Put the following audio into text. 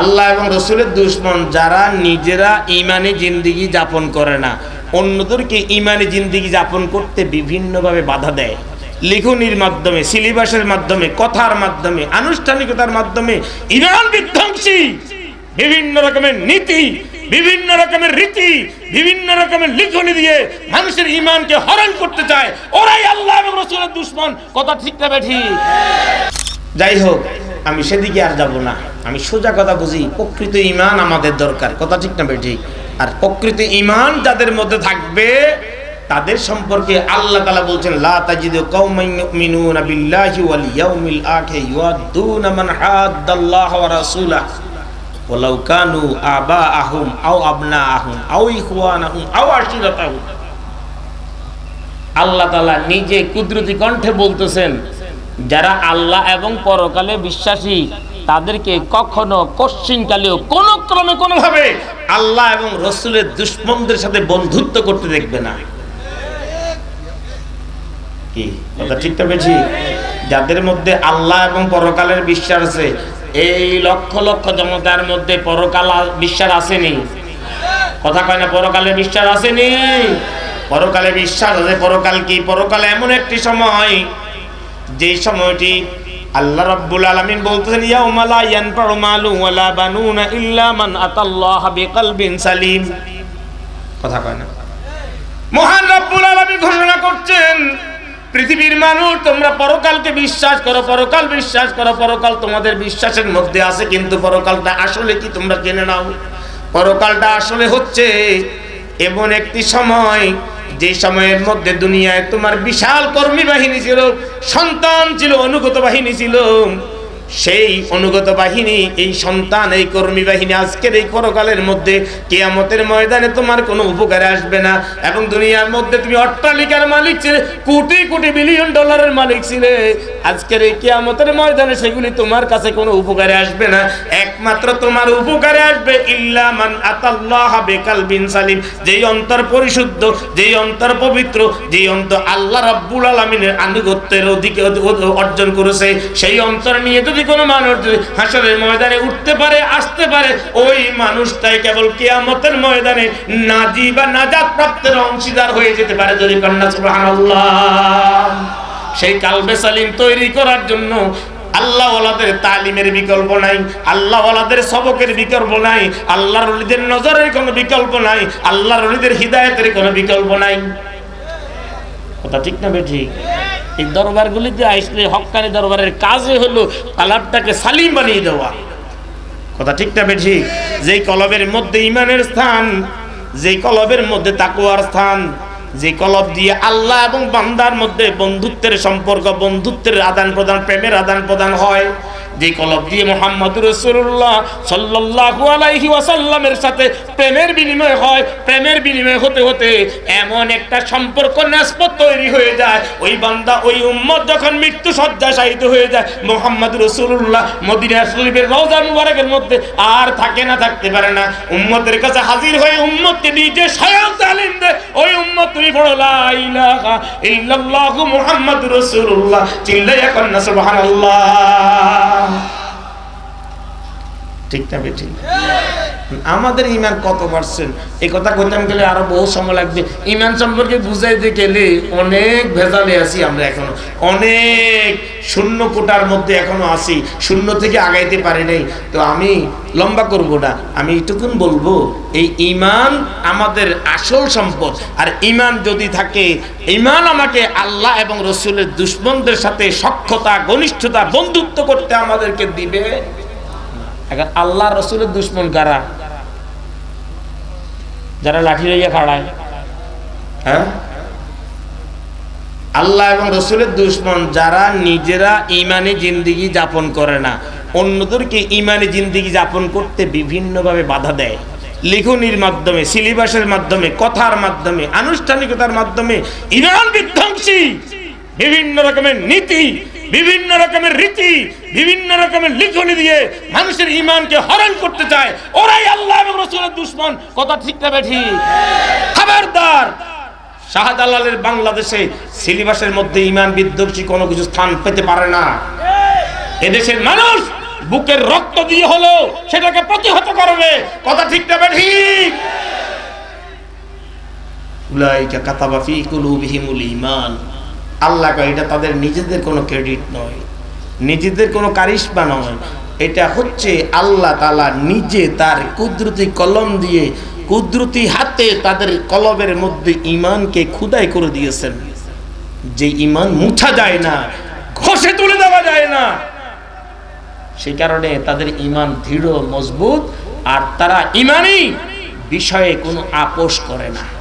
আল্লাহ এবং রসুলের দুশ্মন যারা নিজেরা ইমানি জিন্দিগি যাপন করে না, অন্যদেরকে ইমানি জিন্দিগি যাপন করতে বিভিন্নভাবে বাধা দেয়। লিখনির মাধ্যমে, সিলেবাসের মাধ্যমে, কথার মাধ্যমে, আনুষ্ঠানিকতার মাধ্যমে ইমান বিধ্বংসী। বিভিন্ন রকমের নীতি, বিভিন্ন রকমের রীতি, বিভিন্ন রকমের লিখনি দিয়ে মানুষের ইমানকে হরণ করতে চায়। ওরাই আল্লাহ এবং রসুলের দুশ্মন। কথা ঠিক না যাই হোক আমি সেদিকে আর যাব না। আমি সোজা কথা বুঝি, প্রকৃত ইমান আমাদের দরকার। কথা ঠিক না বেঠি আর প্রকৃত ইমান যাদের মধ্যে থাকবে, তাদের সম্পর্কে আল্লাহ তাআলা বলছেন আল্লাহ নিজে কুদরতি কণ্ঠে বলতেছেন যারা আল্লাহ এবং পরকালে বিশ্বাসী, তাদেরকে কখনো কশ্চিনকালেও কোনো ক্রমে কোনোভাবে আল্লাহ এবং রসুলের দুশ্মনদের সাথে বন্ধুত্ব করতে দেখবে না। কি? কথা ঠিকঠাক পেয়েছি যাদের মধ্যে আল্লাহ এবং পরকালের বিশ্বাস আছে, এই লক্ষ লক্ষ জনতার মধ্যে পরকাল বিশ্বাস আসেনি। কথা কয় না, পরকালে বিশ্বাস আসেনি? পরকালে বিশ্বাস আছে, পরকাল কি? পরকালে এমন একটি সময় যে সময়টি আল্লাহ রাব্বুল আলামিন বলতেছেন, ইয়াউমা লা ইয়ানফাউ মালু ওয়ালা বানুনা ইল্লা মান আতাল্লাহ বিকলবিন সালিম। কথা কয় না। মহান রব্বুল আলামিন ঘোষণা করছেন, পৃথিবীর মানুষ, তোমরা পরকালকে বিশ্বাস করো, পরকাল বিশ্বাস করো, পরকাল তোমাদের বিশ্বাসের মধ্যে আছে, কিন্তু পরকালটা আসলে কি তোমরা জেনে নাও? পরকালটা আসলে হচ্ছে এমন একটি সময় যে সময়ের মধ্যে দুনিয়ায় তোমার বিশাল কর্মী বাহিনী ছিল সন্তান ছিল অনুগত বাহিনী ছিল। সেই অনুগত বাহিনী, এই সন্তান, এই কর্মী বাহিনী আজকের এই করকালের মধ্যে কেয়ামতের ময়দানে তোমার কোনো উপকারে আসবে না। এবং দুনিয়ার মধ্যে তুমি অট্টালিকার মালিক ছিলে, কোটি কোটি বিলিয়ন ডলারের মালিক ছিলে। আজকের এই কেয়ামতের ময়দানে সেগুলি তোমার কাছে কোনো উপকারে আসবে না। একমাত্র তোমার উপকারে আসবে ইল্লা মান আতাল্লাহ বেকাল বিন সালিম। যেই অন্তর পরিশুদ্ধ, যেই অন্তর পবিত্র, যেই অন্তর আল্লাহ রাব্বুল আলামিনের আনুগত্যের অধিকে অর্জন করেছে, সেই অন্তর নিয়ে যদি কোনো মানুষ যদি হাসরের ময়দানে উঠতে পারে, আসতে পারে, ওই মানুষটাই কেবল কিয়ামতের ময়দানে নাজি বা নাজাত প্রাপ্তের অংশীদার হয়ে যেতে পারে যদি কন্যা, সুবহানাল্লাহ। সেই কালবে সালিম তৈরি করার জন্য আল্লাহ ওলাদের তালিমের বিকল্প নাই আল্লাহ ওলাদের সবকের বিকল্প নাই আল্লাহ রলিদের নজরের কোনো বিকল্প নাই আল্লাহ রলিদের হৃদায়তের কোনো বিকল্প নাই। কথা ঠিক না বেঠি এই দরবারগুলিতে আসলে হকানি দরবারের কাজই হলো কালারটাকে সালিম বানিয়ে দেওয়া। কথা ঠিক না বেঠি? যেই কলবের মধ্যে ইমানের স্থান, যেই কলবের মধ্যে তাকুয়ার স্থান যে কলব দিয়ে আল্লাহ এবং বান্দার মধ্যে বন্ধুত্বের সম্পর্ক, বন্ধুত্বের আদান প্রদান প্রেমের আদান প্রদান হয় যে কলব দিয়ে মোহাম্মদ রসুল্লাহ সাল্লাল্লাহু আলাইহি ওয়াসাল্লামের সাথে প্রেমের বিনিময় হয়, প্রেমের বিনিময় হতে হতে এমন একটা সম্পর্ক নাসপত তৈরি হয়ে যায়। ওই বান্দা, ওই উম্মত যখন মৃত্যু শয্যা শায়িত হয়ে যায়, মোহাম্মদ রসুল্লাহ মদিনা শরীফের রওজা মুবারকের মধ্যে আর থাকে না, থাকতে পারে না। উম্মতের কাছে হাজির হয়ে উম্মতকে নিজে স্বয়ং তালিম দেয়, ওই উম্মত, তুমি পড়ো লা ইলাহা ইল্লাল্লাহু মুহাম্মাদুর রাসূলুল্লাহ। চিল্লাইয়া কন্না সুবহানাল্লাহ। ঠিক না বেঠিক। আমাদের ইমান কত পার্সেন্ট? এই কথা কইতাম গেলে আরও বহু সময় লাগবে। ইমান সম্পর্কে বুঝাইতে গেলে অনেক ভেজালে আছি আমরা এখনও। অনেক শূন্য কোটার মধ্যে এখনও আছি। শূন্য থেকে আগাইতে পারি নাই। তো আমি লম্বা করব না। আমি এইটুকুন বলব, এই ইমান আমাদের আসল সম্পদ। আর ইমান যদি থাকে, ইমান আমাকে আল্লাহ এবং রসুলের দুশ্মনদের সাথে সক্ষতা ঘনিষ্ঠতা, বন্ধুত্ব করতে আমাদেরকে দিবে? এখন আল্লাহ, রসুলের দুশ্মন কারা? যারা লাঠি লইয়া খাড়ায়। হ্যাঁ? আল্লাহ এবং রসুলের দুশ্মন যারা নিজেরা ইমানি জিন্দিগি যাপন করে না, অন্যদেরকে ইমানি জিন্দিগি যাপন করতে বিভিন্নভাবে বাধা দেয়। লিখনির মাধ্যমে, সিলেবাসের মাধ্যমে, কথার মাধ্যমে, আনুষ্ঠানিকতার মাধ্যমে, ইমান বিধ্বংসী। বিভিন্ন রকমের নীতি বিভিন্ন রকমের রীতি, বিভিন্ন রকমের লিখনি দিয়ে মানুষের ইমানকে হরণ করতে চায়। ওরাই আল্লাহ এবং রসুলের দুশ্মন। কথা ঠিক না বেঠি? খবরদার! শাহজালালের বাংলাদেশে সিলেবাসের মধ্যে ইমান বিধ্বংসী কোনো কিছু স্থান পেতে পারে না। এদেশের মানুষ বুকের রক্ত দিয়ে হলো সেটাকে প্রতিহত করবে। কথা ঠিক না ঠিক উলাইকা কাতাবা ফি কুলুবিহিমুল ঈমান। আল্লাহ কয়, এটা তাদের নিজেদের কোনো ক্রেডিট নয়। নিজেদের কোনো কারিশমা নয়। এটা হচ্ছে আল্লাহ তাআলা নিজে তার কুদরতি কলম দিয়ে, কুদরতি হাতে তাদের কলবের মধ্যে ঈমানকে খুদাই করে দিয়েছেন। যে ইমান মুছা যায় না, ঘষে তুলে দেওয়া যায় না। সেই কারণে তাদের ইমান দৃঢ়, মজবুত, আর তারা ইমানই বিষয়ে কোনো আপোষ করে না।